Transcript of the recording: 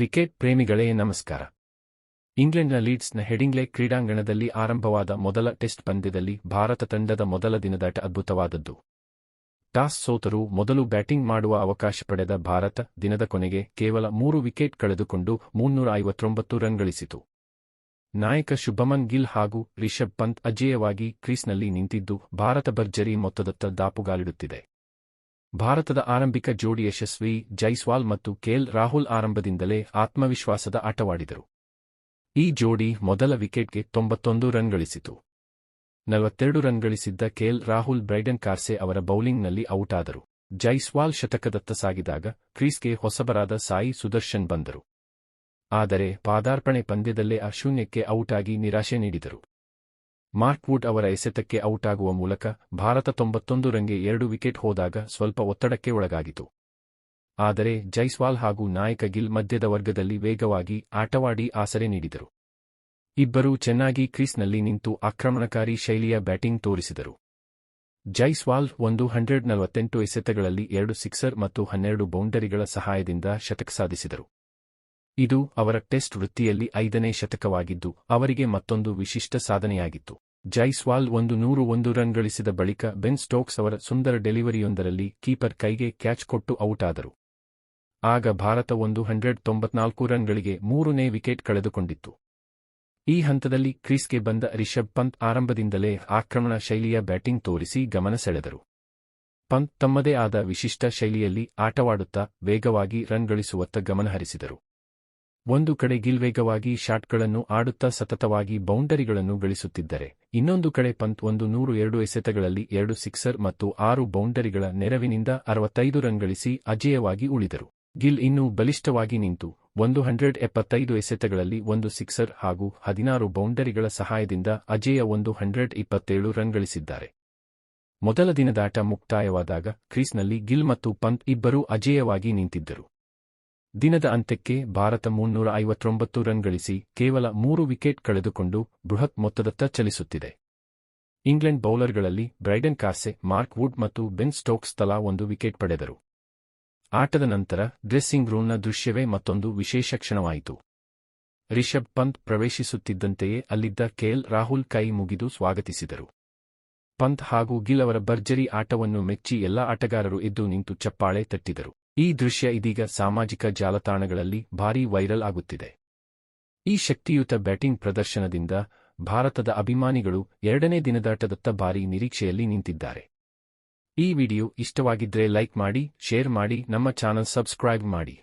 Cricket ಪ್ರೇಮಿಗಳೇ, ನಮಸ್ಕಾರ. ಇಂಗ್ಲೆಂಡ್ನ ಲೀಡ್ಸ್ನ Headingley ಕ್ರೀಡಾಂಗಣದಲ್ಲಿ ಆರಂಭವಾದ ಮೊದಲ ಟೆಸ್ಟ್ ಪಂದ್ಯದಲ್ಲಿ ಭಾರತ ತಂಡದ ಮೊದಲ ದಿನದಾಟ ಅದ್ಭುತವಾದದ್ದು. ಟಾಸ್ ಸೋತರೂ ಮೊದಲು ಬ್ಯಾಟಿಂಗ್ ಮಾಡುವ ಅವಕಾಶ ಪಡೆದ ಭಾರತ ದಿನದ ಕೊನೆಗೆ ಕೇವಲ ಮೂರು ವಿಕೆಟ್ ಕಳೆದುಕೊಂಡು ಮುನ್ನೂರ ಐವತ್ತೊಂಬತ್ತು ರನ್ ಗಳಿಸಿತು. ನಾಯಕ ಶುಭಮನ್ ಗಿಲ್ ಹಾಗೂ ರಿಷಬ್ ಪಂತ್ ಅಜೇಯವಾಗಿ ಕ್ರೀಸ್ನಲ್ಲಿ ನಿಂತಿದ್ದು ಭಾರತ ಭರ್ಜರಿ ಮೊತ್ತದತ್ತ ದಾಪುಗಾಲಿಡುತ್ತಿದೆ. ಭಾರತದ ಆರಂಭಿಕ ಜೋಡಿ ಯಶಸ್ವಿ ಜೈಸ್ವಾಲ್ ಮತ್ತು ಕೇಲ್ ರಾಹುಲ್ ಆರಂಭದಿಂದಲೇ ಆತ್ಮವಿಶ್ವಾಸದ ಆಟವಾಡಿದರು. ಈ ಜೋಡಿ ಮೊದಲ ವಿಕೆಟ್ಗೆ ತೊಂಬತ್ತೊಂದು ರನ್ ಗಳಿಸಿತು. ನಲವತ್ತೆರಡು ರನ್ ಗಳಿಸಿದ್ದ ಕೇಲ್ ರಾಹುಲ್ ಬ್ರೈಡನ್ ಕಾರ್ಸೆ ಅವರ ಬೌಲಿಂಗ್ನಲ್ಲಿ ಔಟ್ ಆದರು ಜೈಸ್ವಾಲ್ ಶತಕದತ್ತ ಸಾಗಿದಾಗ ಕ್ರೀಸ್ಗೆ ಹೊಸಬರಾದ ಸಾಯಿ ಸುದರ್ಶನ್ ಬಂದರು. ಆದರೆ ಪಾದಾರ್ಪಣೆ ಪಂದ್ಯದಲ್ಲೇ ಅಶೂನ್ಯಕ್ಕೆ ಆಗಿ ನಿರಾಶೆ ನೀಡಿದರು. ಮಾರ್ಕ್ ವುಡ್ ಅವರ ಎಸೆತಕ್ಕೆ ಔಟ್ ಆಗುವ ಮೂಲಕ ಭಾರತ ತೊಂಬತ್ತೊಂದು ರಂಗೆ ಎರಡು ವಿಕೆಟ್ ಹೋದಾಗ ಸ್ವಲ್ಪ ಒತ್ತಡಕ್ಕೆ ಒಳಗಾಗಿತು ಆದರೆ ಜೈಸ್ವಾಲ್ ಹಾಗೂ ನಾಯಕ ಗಿಲ್ ಮಧ್ಯದ ವರ್ಗದಲ್ಲಿ ವೇಗವಾಗಿ ಆಟವಾಡಿ ಆಸರೆ ನೀಡಿದರು. ಇಬ್ಬರೂ ಚೆನ್ನಾಗಿ ಕ್ರೀಸ್ನಲ್ಲಿ ನಿಂತು ಆಕ್ರಮಣಕಾರಿ ಶೈಲಿಯ ಬ್ಯಾಟಿಂಗ್ ತೋರಿಸಿದರು. ಜೈಸ್ವಾಲ್ ಒಂದು ಹಂಡ್ರೆಡ್ ನಲವತ್ತೆಂಟು ಎಸೆತಗಳಲ್ಲಿ ಎರಡು ಸಿಕ್ಸರ್ ಮತ್ತು ಹನ್ನೆರಡು ಬೌಂಡರಿಗಳ ಸಹಾಯದಿಂದ ಶತಕ ಸಾಧಿಸಿದರು. ಇದು ಅವರ ಟೆಸ್ಟ್ ವೃತ್ತಿಯಲ್ಲಿ ಐದನೇ ಶತಕವಾಗಿದ್ದು, ಅವರಿಗೆ ಮತ್ತೊಂದು ವಿಶಿಷ್ಟ ಸಾಧನೆಯಾಗಿತ್ತು. ಜೈಸ್ವಾಲ್ ಒಂದು ನೂರು ಒಂದು ರನ್ ಗಳಿಸಿದ ಬಳಿಕ ಬೆನ್ ಸ್ಟೋಕ್ಸ್ ಅವರ ಸುಂದರ ಡೆಲಿವರಿಯೊಂದರಲ್ಲಿ ಕೀಪರ್ ಕೈಗೆ ಕ್ಯಾಚ್ ಕೊಟ್ಟು ಔಟ್ ಆದರು ಆಗ ಭಾರತ ಒಂದು ಹಂಡ್ರೆಡ್ ತೊಂಬತ್ನಾಲ್ಕು ರನ್ಗಳಿಗೆ ಮೂರನೇ ವಿಕೆಟ್ ಕಳೆದುಕೊಂಡಿತ್ತು. ಈ ಹಂತದಲ್ಲಿ ಕ್ರೀಸ್ಗೆ ಬಂದ ರಿಷಬ್ ಪಂತ್ ಆರಂಭದಿಂದಲೇ ಆಕ್ರಮಣ ಶೈಲಿಯ ಬ್ಯಾಟಿಂಗ್ ತೋರಿಸಿ ಗಮನ ಸೆಳೆದರು. ಪಂತ್ ತಮ್ಮದೇ ಆದ ವಿಶಿಷ್ಟ ಶೈಲಿಯಲ್ಲಿ ಆಟವಾಡುತ್ತಾ ವೇಗವಾಗಿ ರನ್ ಗಳಿಸುವತ್ತ ಗಮನಹರಿಸಿದರು. ಒಂದು ಕಡೆ ಗಿಲ್ ವೇಗವಾಗಿ ಶಾಟ್ಗಳನ್ನು ಆಡುತ್ತಾ ಸತತವಾಗಿ ಬೌಂಡರಿಗಳನ್ನು ಗಳಿಸುತ್ತಿದ್ದರೆ, ಇನ್ನೊಂದು ಕಡೆ ಪಂತ್ ಒಂದು ನೂರು ಎರಡು ಎಸೆತಗಳಲ್ಲಿ ಎರಡು ಸಿಕ್ಸರ್ ಮತ್ತು ಆರು ಬೌಂಡರಿಗಳ ನೆರವಿನಿಂದ ಅರವತ್ತೈದು ರನ್ ಗಳಿಸಿ ಅಜೇಯವಾಗಿ ಉಳಿದರು. ಗಿಲ್ ಇನ್ನೂ ಬಲಿಷ್ಠವಾಗಿ ನಿಂತು, ಒಂದು ಹಂಡ್ರೆಡ್ ಎಪ್ಪತ್ತೈದು ಎಸೆತಗಳಲ್ಲಿ ಒಂದು ಸಿಕ್ಸರ್ ಹಾಗೂ ಹದಿನಾರು ಬೌಂಡರಿಗಳ ಸಹಾಯದಿಂದ ಅಜೇಯ ಒಂದು ಹಂಡ್ರೆಡ್ ಇಪ್ಪತ್ತೇಳು ರನ್ ಗಳಿಸಿದ್ದಾರೆ ಮೊದಲ ದಿನದಾಟ ಮುಕ್ತಾಯವಾದಾಗ ಕ್ರೀಸ್ನಲ್ಲಿ ಗಿಲ್ ಮತ್ತು ಪಂತ್ ಇಬ್ಬರೂ ಅಜೇಯವಾಗಿ ನಿಂತಿದ್ದರು. ದಿನದ ಅಂತ್ಯಕ್ಕೆ ಭಾರತ ಮುನ್ನೂರ ಐವತ್ತೊಂಬತ್ತು ರನ್ ಗಳಿಸಿ ಕೇವಲ ಮೂರು ವಿಕೆಟ್ ಕಳೆದುಕೊಂಡು ಬೃಹತ್ ಮೊತ್ತದತ್ತ ಚಲಿಸುತ್ತಿದೆ. ಇಂಗ್ಲೆಂಡ್ ಬೌಲರ್ಗಳಲ್ಲಿ ಬ್ರೈಡನ್ ಕಾರ್ಸೆ, ಮಾರ್ಕ್ ವುಡ್ ಮತ್ತು ಬೆನ್ ಸ್ಟೋಕ್ಸ್ ತಲಾ ಒಂದು ವಿಕೆಟ್ ಪಡೆದರು. ಆಟದ ನಂತರ ಡ್ರೆಸ್ಸಿಂಗ್ ರೂಮ್ನ ದೃಶ್ಯವೇ ಮತ್ತೊಂದು ವಿಶೇಷ ಕ್ಷಣವಾಯಿತು. ರಿಷಬ್ ಪಂತ್ ಪ್ರವೇಶಿಸುತ್ತಿದ್ದಂತೆಯೇ ಅಲ್ಲಿದ್ದ ಕೆಎಲ್ ರಾಹುಲ್ ಕೈ ಮುಗಿದು ಸ್ವಾಗತಿಸಿದರು. ಪಂತ್ ಹಾಗೂ ಗಿಲ್ ಅವರ ಭರ್ಜರಿ ಆಟವನ್ನು ಮೆಚ್ಚಿ ಎಲ್ಲಾ ಆಟಗಾರರು ಎದ್ದು ನಿಂತು ಚಪ್ಪಾಳೆ ತಟ್ಟಿದರು. ಈ ದೃಶ್ಯ ಇದೀಗ ಸಾಮಾಜಿಕ ಜಾಲತಾಣಗಳಲ್ಲಿ ಭಾರೀ ವೈರಲ್ ಆಗುತ್ತಿದೆ. ಈ ಶಕ್ತಿಯುತ ಬ್ಯಾಟಿಂಗ್ ಪ್ರದರ್ಶನದಿಂದ ಭಾರತದ ಅಭಿಮಾನಿಗಳು ಎರಡನೇ ದಿನದಾಟದತ್ತ ಭಾರೀ ನಿರೀಕ್ಷೆಯಲ್ಲಿ ನಿಂತಿದ್ದಾರೆ. ಈ ವಿಡಿಯೋ ಇಷ್ಟವಾಗಿದ್ರೆ ಲೈಕ್ ಮಾಡಿ, ಶೇರ್ ಮಾಡಿ, ನಮ್ಮ ಚಾನಲ್ ಸಬ್ಸ್ಕ್ರೈಬ್ ಮಾಡಿ.